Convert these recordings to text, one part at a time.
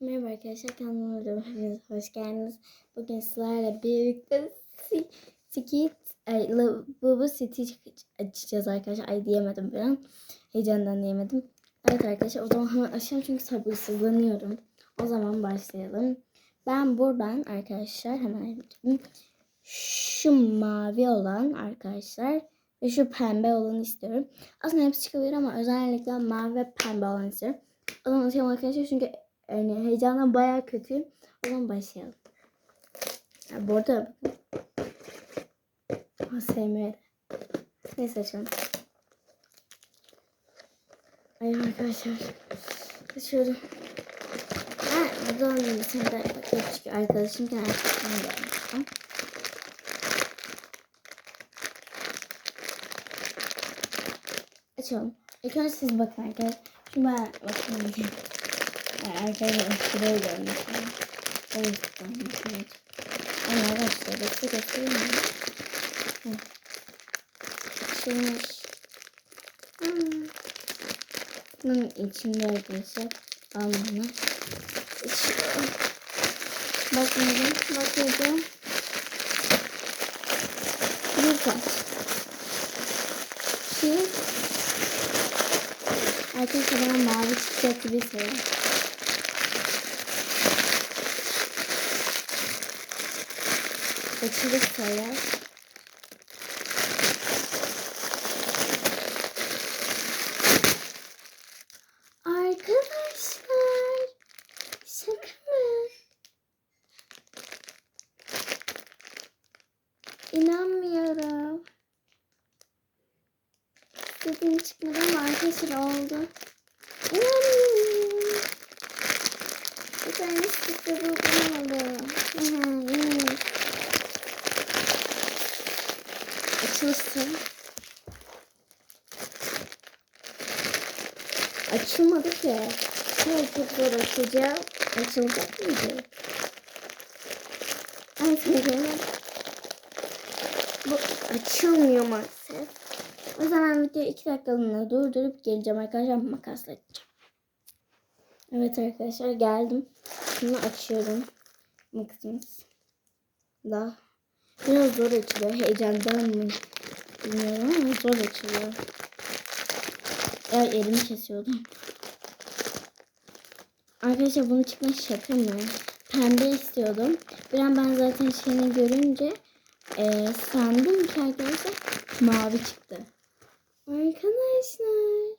Merhaba arkadaşlar kanalıma hepiniz hoş geldiniz. Bugün sizlerle birlikte Skit, ay, Labubu Stitch açacağız arkadaşlar. Ay diyemedim bir an. Heyecandan diyemedim. Evet arkadaşlar o zaman hemen açalım çünkü sabırsızlanıyorum. O zaman başlayalım. Ben buradan arkadaşlar hemen yapayım. Şu mavi olan arkadaşlar ve şu pembe olanı istiyorum. Aslında hepsi çıkabilir ama özellikle mavi ve pembe olan istiyorum. O zaman açalım arkadaşlar çünkü yani heyecandan bayağı kötüyüm. O zaman başlayalım. Ya bu arada sevmiyorum. Neyse açalım. Ay arkadaşlar. Açıyorum. Ha, burada olmuyor. Sen de çünkü arkadaşım gelmiştim. Açalım. İlk önce siz bakın arkadaşlar. Şimdi ben bakayım. Şuraya görmüşüm. O yüzden bakayım. Ama arkadaşlar bekle göstereyim mi? Şimdi Hmm. bunun içinde arkadaşlar almanı. Bakmayacağım. Bakmayacağım. Bir kaç. Bir Arkadaşlar bana mavi çıkacak gibi hissediyorum. Açılık sayar. Arkadaşlar şaka mı? İnanmıyorum. Dediğim çıkmadı arkadaşlar oldu. İnanmıyorum. Bir tane çıktı bu bulamadı. Açılsın. Açılmadı ki. Şöyle çok zor açacağım. Açılacak mıydı? Ay sevgilim. Bu açılmıyor maalesef. O zaman videoyu 2 dakikalığına durdurup geleceğim arkadaşlar makasla açacağım. Evet arkadaşlar geldim. Şunu açıyorum. Makasımız. Daha biraz zor açılıyor. Heyecandan mı bilmiyorum ama zor açılıyor. Ya elimi kesiyordum. Arkadaşlar bunu çıkma şaka mı? Pembe istiyordum. Bir an ben zaten şeyini görünce e, sandım ki arkadaşlar mavi çıktı. Arkadaşlar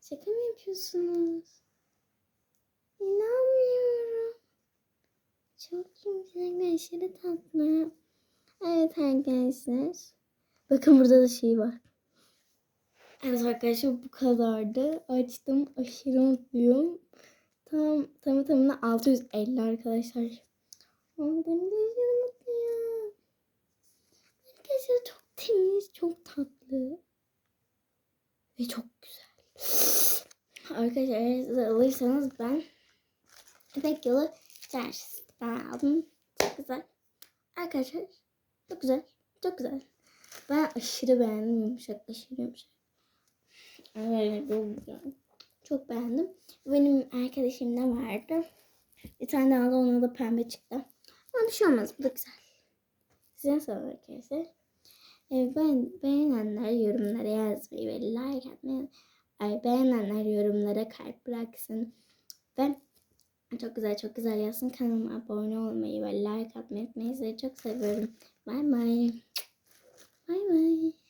şaka mı yapıyorsunuz? İnanmıyorum. Çok güzel aşırı tatlı. Evet arkadaşlar. Bakın burada da şey var. Evet arkadaşlar bu kadardı. Açtım. Aşırı mutluyum. Tam tamı tamına 650 arkadaşlar. Ondan da aşırı mutluyum. Arkadaşlar çok temiz, çok tatlı. Ve çok güzel. Arkadaşlar eğer alırsanız ben İpek yolu çarşısından aldım. Çok güzel. Arkadaşlar çok güzel. Çok güzel. Ben aşırı beğendim. Yumuşak aşırı yumuşak. Evet çok güzel. Çok beğendim. Benim arkadaşımda vardı. Bir tane aldı ona da pembe çıktı. Ama bir şey olmaz. Bu da güzel. Size sorun arkadaşlar. Ee, ben beğenenler yorumlara yazmayı ve like atmayı. Ay, beğenenler yorumlara kalp bıraksın. Ve çok güzel çok güzel yazsın. Kanalıma abone olmayı ve like atmayı unutmayın. Sizi çok seviyorum. Bay bay. Bay bay.